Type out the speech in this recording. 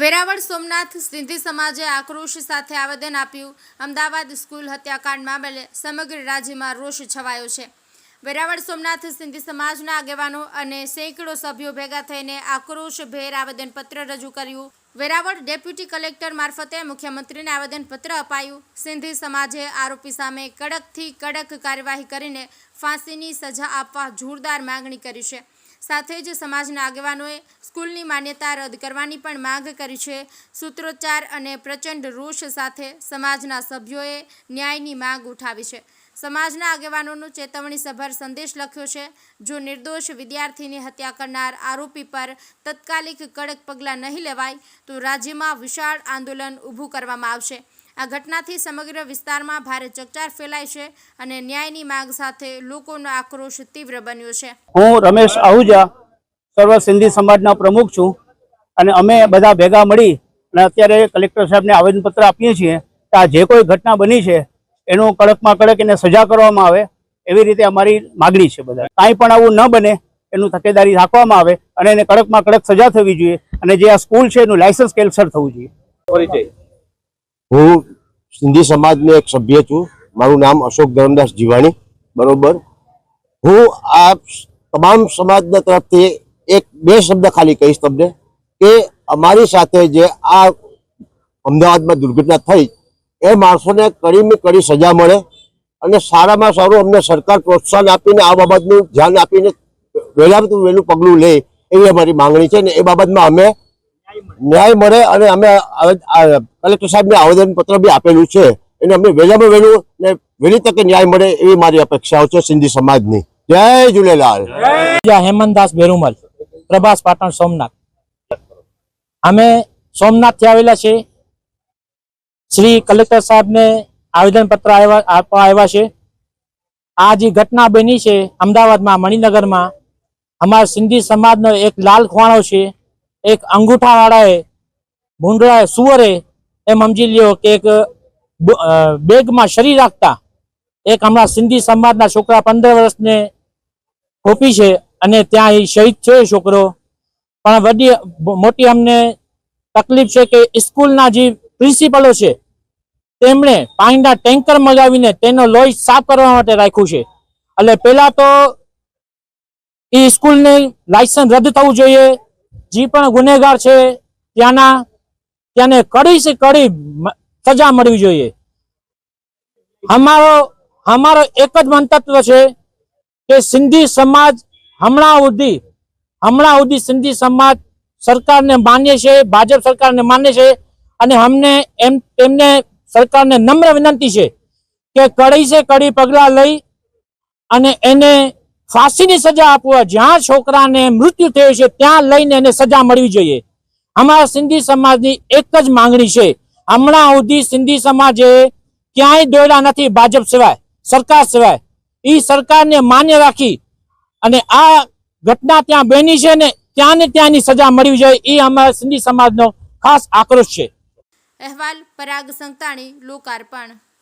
વેરાવળ સોમનાથ સિંધી સમાજે આક્રોશ સાથે આવેદન આપ્યું. અમદાવાદ સ્કૂલ હત્યાકાંડ મામલે સમગ્ર રાજ્યમાં રોષ છવાયો છે. વેરાવળ સોમનાથ સિંધી સમાજના આગેવાનો અને સેંકડો સભ્યો ભેગા થઈને આક્રોશભેર આવેદનપત્ર રજૂ કર્યું. વેરાવળ ડેપ્યુટી કલેક્ટર મારફતે મુખ્યમંત્રીને આવેદનપત્ર અપાયું. સિંધી સમાજે આરોપી સામે કડકથી કડક કાર્યવાહી કરીને ફાંસીની સજા આપવા જોરદાર માંગણી કરી છે. સાથે જ સમાજના આગેવાનોએ સ્કૂલની માન્યતા રદ કરવાની પણ માંગ કરી છે. સૂત્રોચ્ચાર અને પ્રચંડ રોષ સાથે સમાજના સભ્યોએ ન્યાયની માંગ ઉઠાવી છે. સમાજના આગેવાનોનો ચેતવણી સભર સંદેશ લખ્યો છે. જો નિર્દોષ વિદ્યાર્થીની હત્યા કરનાર આરોપી પર તત્કાલિક કડક પગલાં નહીં લેવાય, તો રાજ્યમાં વિશાળ આંદોલન ઊભું કરવામાં આવશે. આ ઘટનાથી સમગ્ર વિસ્તારમાં ભારે ચકચાર ફેલાય છે અને ન્યાયની માંગ સાથે લોકોનો આક્રોશ તીવ્ર બન્યો છે. હું રમેશ આહુજા સર્વ સિંધી સમાજના પ્રમુખ છું અને અમે બધા ભેગા મળી અને અત્યારે કલેક્ટર સાહેબને આવેદનપત્ર આપીએ છીએ કે આ જે કોઈ ઘટના બની છે એનું કડકમાં કડક એને સજા કરવામાં આવે એવી રીતે અમારી માગણી છે બધા કાંઈ પણ આવું ન બને એનું તકેદારી રાખવામાં આવે અને એને કડકમાં કડક સજા થવી જોઈએ અને જે આ સ્કૂલ છે એનું લાયસન્સ કેન્સલ થવું જોઈએ. હું સિંધી સમાજનો એક સભ્ય છું. મારું નામ અશોક ધરમદાસ જીવાણી, બરોબર. હું આ તમામ સમાજના તરફથી એક બે શબ્દ ખાલી કહીશ તમને કે અમારી સાથે જે આ અમદાવાદમાં દુર્ઘટના થઈ, એ માણસોને કડીમાં કડી સજા મળે અને સારામાં સારું અમને સરકાર પ્રોત્સાહન આપીને આ બાબતનું ધ્યાન આપીને વહેલામાં વહેલું પગલું લે, એવી અમારી માંગણી છે ને એ બાબતમાં અમે ન્યાય મળે અને અમે કલેક્ટર સાહેબને આવેદન પત્ર બી આપેલું છે. એને અમે વહેલામાં વહેલું ને વહેલી તકે ન્યાય મળે એવી મારી અપેક્ષાઓ છે સિંધી સમાજની. જય ઝૂલેલાલ. હેમંતદાસ બેરુમલ, પ્રભાસ પાટણ સોમનાથ. અમે સોમનાથથી આવેલા છે શ્રી કલેક્ટર સાહેબને આવેદનપત્ર પત્ર આપવા આવ્યા છે. આ જે ઘટના બની છે, અમદાવાદમાં, મણિનગરમાં, અમારા સિંધી સમાજનો એક લાલ ખવાણો છે. એક અંગૂઠાવાળાએ ભૂંડળાએ સુવરે એમ સમજી લ્યો કે એક બેગમાં શરીર રાખતા એક હમણાં સિંધી સમાજના છોકરા પંદર વર્ષને ખોપી છે અને ત્યાં એ શહીદ છે છોકરો. પણ વડી મોટી અમને તકલીફ છે કે સ્કૂલના જે પ્રિન્સિપલો છે, તેમણે પાણીના ટેન્કર મગાવીને તેનો લોહી સાફ કરવા માટે રાખ્યું છે. એટલે પહેલા તો એ સ્કૂલને લાયસન્સ રદ થવું જોઈએ. જે પણ ગુનેગાર છે, ત્યાંના, ત્યાંને કડી સે કડી સજા મળવી જોઈએ. અમારો અમારો એક જ મંતવ્ય છે કે સિંધી સમાજ હમણાં સુધી હમણાં સુધી સિંધી સમાજ સરકારને માન્ય છે, ભાજપ સરકારને માન્ય છે અને અમને એમ એમને સરકારને નમ્ર વિનંતી છે કે કડી સે કડી પગલાં લઈ અને એને ફાંસીની સજા આપવા જ્યાં છોકરાને મૃત્યુ થયું છે, ત્યાં લઈને એને સજા મળવી જોઈએ. અમારા સિંધી સમાજની એક જ માંગણી છે. હમણાં સુધી સિંધી સમાજે ક્યાંય દોડ્યા નથી ભાજપ સિવાય, સરકાર સિવાય. એ સરકારને માન્ય રાખી અને આ ઘટના ત્યાં બની છે ને ત્યાં ને ત્યાંની સજા મળવી જોઈએ. એ અમારા સિંધી સમાજનો ખાસ આક્રોશ છે. અહેવાલ પરાગ સંતાણી, લોકાર્પણ.